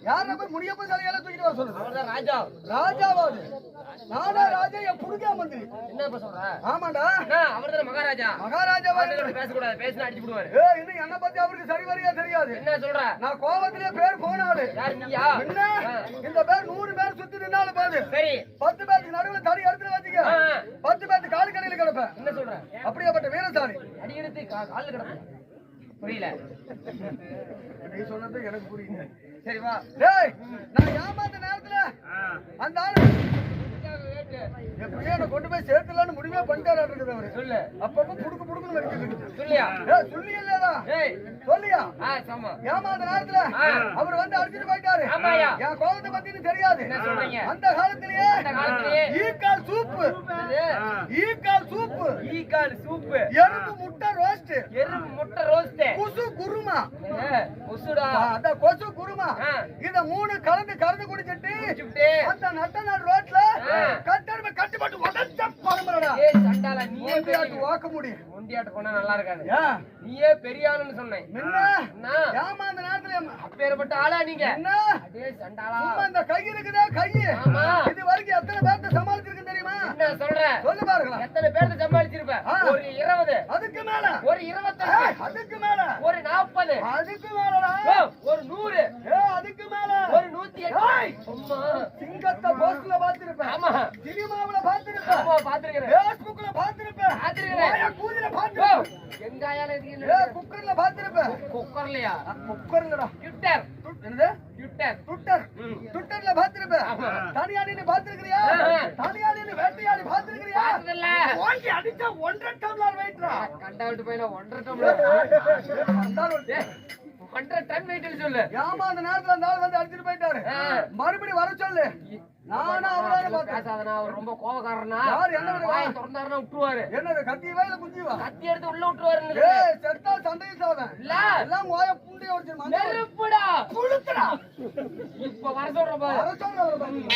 யார போய் முடியப்ப சிலையெல்லாம் தூக்கிட்டு வர ராஜா. ராஜாவாது. நானே ராஜா என் புடுக்கா மந்திரி என்ன இப்ப சொல்ற? ஆமாண்டா. என்ன? அவர்தான் மகாராஜா. மகாராஜாவா? அவர்கிட்ட பேசக்கூடாது. பேசினா அடிச்சு விடுவாரு. ஏ இன்னும் என்ன பத்தி அவருக்கு சரி வரியா தெரியாது. என்ன சொல்ற? நான் கோவத்திலே பேர் நீயா? என்ன? இந்த பேர் நூறு பேர் சுத்தி நின்னாலும் பாது சரி. பத்து பேருக்கு நடுவுல தடி எடுத்து வச்சுக்க. பத்து பேருக்கு காலு கடையில கிடப்பேன். என்ன சொல்ற? அப்படியாப்பட்ட வீரசாலி. அடி எடுத்து கா- கால்ல கிடக்கு புரியல. நீ சொன்னது எனக்கு புரியுது சரி வா. டேய் நான் ஏமாந்த நேரத்துல அந்த ஆளு எப்படியோ என்னை கொண்டு போய் சேர்த்துலான்னு முடிவே பண்ணிட்டாரு இருக்குது அவரு. சொல்லு. அப்பப்ப புடுக்கு புடுக்குன்னு வரைக்கும் சொல்லியா? சொல்லி இல்லையா சொல்லியா? ஆ சமா ஏமாந்த நேரத்துல. அவர் வந்து அடிச்சுட்டு போயிட்டாரு. என் கோபத்தை பத்தின்னு தெரியாது? அந்த காலத்திலேயே eagle soup? Eagle soup. Eagle soup. எறும்பு முட்டை ரோஸ்ட் எறும்பு முட்டை ரோஸ்ட் குசு குருமா. அந்த கொசு குருமா. இத மூணு கலந்து கலந்து குடிச்சிட்டு அந்த நட்ட நாடு ரோட்ல. கட்டருமை கட்டுப்பட்டு உடச்ச பரம்பரடா ஏய் சண்டால நீயே பெரிய வாக்க முடியும். போனா நல்லா இருக்காது. நீயே பெரிய ஆளுன்னு சொன்னேன். என்ன என்ன ஏமாந்த நேரத்துல ஏமா- அப்பேற்பட்ட ஆளா நீங்க? என்ன அடே சண்டாளா. சும்மா இந்த கை இருக்குதே கை. இது வரைக்கும் ஒரு இருபது. அதுக்கு மேல. ஒரு இருபத்தஞ்சு. அதுக்கு மேல. ஒரு நாற்பது அதுக்கு மேலடா. ஓ, ஒரு நூறு. அதுக்கு மேல. ஒரு நூத்தி எட்டு. சிங்கத்தை போஸ்ட்ல பாத்திருப்பேன் ஆமா. சினிமாவுல பாத்திருப்பேன் ஆமா பாத்துருக்கிறேன் பேஸ்புக்ல பாத்திருப்பேன் பாத்துருக்கிறேன். வாயா கூதில பாத்திருப்பேன் இதுக்கு குக்கர்ல பாத்திருப்பேன் குக்கர்லயா? குக்கர்லடா. ட்விட்டர். என்னது? ட்விட்டர். ட்விட்டர். ட்விட்டர்ல பாத்திருப்பேன். தனியா நின்னு பாத்திருக்கிறியா ஓங்கி அடிச்சா ஒன்றரை டம்ளர் வெயிட்ரா கண்டா விட்டு போயில ஒன்றரை டம்ளர் ஒன்றரை டன் வெயிட் சொல்லு ஏமா அந்த நேரத்துல அந்த ஆள் வந்து அடிச்சிட்டு போயிட்டாரு. மறுபடியும் வர சொல்லு நானும் அவரால பேசாதனா அவர் ரொம்ப கோவக்காரனா யார் என்ன? வாயை திறந்தாருன்னா விட்டுருவாரு என்னது கத்தியவா இல்ல குஞ்சிவா கத்தி எடுத்து உள்ள விட்டுருவாரு ஏய் செத்தா சண்டையில் சாவேன் இல்ல எல்லாம் ஓய புண்டைய மண்ணை நெருப்புடா குளுத்துடா இப்ப வர சொல்ற பாரு வர அவரை பாருங்க.